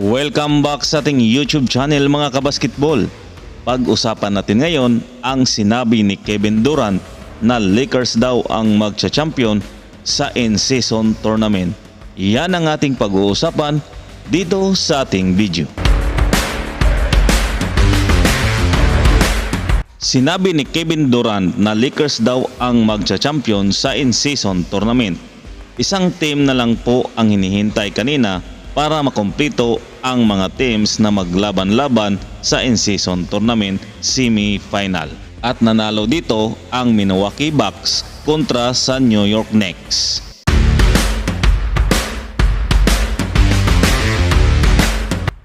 Welcome back sa ating YouTube channel mga kabasketball. Pag-usapan natin ngayon ang sinabi ni Kevin Durant na Lakers daw ang magcha-champion sa in-season tournament. Yan ang ating pag-uusapan dito sa ating video. Sinabi ni Kevin Durant na Lakers daw ang magcha-champion sa in-season tournament. Isang team na lang po ang hinihintay kanina para makumpleto ang mga teams na maglaban-laban sa in-season tournament semi-final. At nanalo dito ang Milwaukee Bucks kontra sa New York Knicks.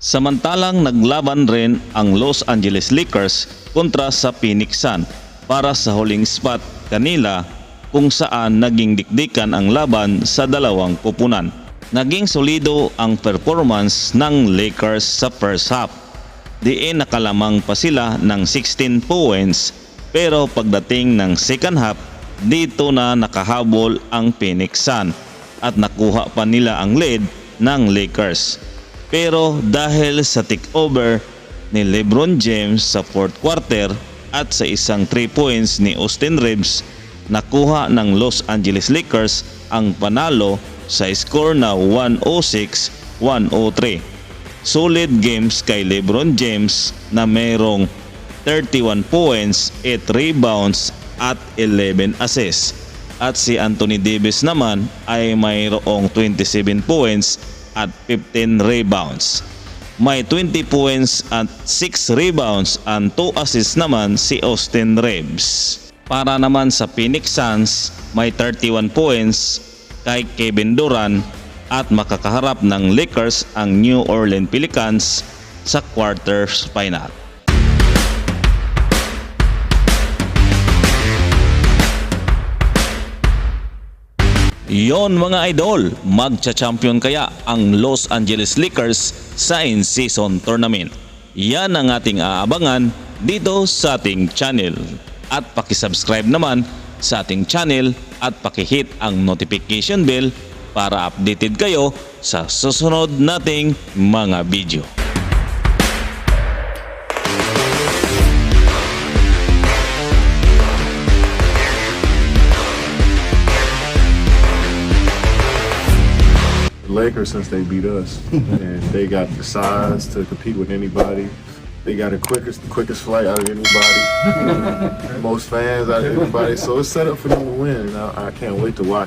Samantalang naglaban rin ang Los Angeles Lakers kontra sa Phoenix Sun para sa huling spot kanila kung saan naging dikdikan ang laban sa dalawang kupunan. Naging solido ang performance ng Lakers sa first half. Diin nakalamang pa sila ng 16 points pero pagdating ng second half dito na nakahabol ang Phoenix Sun at nakuha pa nila ang lead ng Lakers. Pero dahil sa takeover ni LeBron James sa fourth quarter at sa isang 3 points ni Austin Reeves, nakuha ng Los Angeles Lakers ang panalo sa score na 106-103. Solid games kay LeBron James na mayroong 31 points, 8 rebounds at 11 assists. At si Anthony Davis naman ay mayroong 27 points at 15 rebounds. May 20 points at 6 rebounds and 2 assists naman si Austin Reeves. Para naman sa Phoenix Suns, may 31 points kay Kevin Durant at makakaharap ng Lakers ang New Orleans Pelicans sa quarters final. Yon mga idol, magcha-champion kaya ang Los Angeles Lakers sa in-season tournament. Yan ang ating aabangan dito sa ating channel. At pakisubscribe naman sa ating channel at pakihit ang notification bell para updated kayo sa susunod nating mga video. Lakers since they beat us, and they got the size to compete with anybody. They got the quickest, the quickest flight out of anybody, most fans out of anybody. So it's set up for them to win, and I, I can't wait to watch.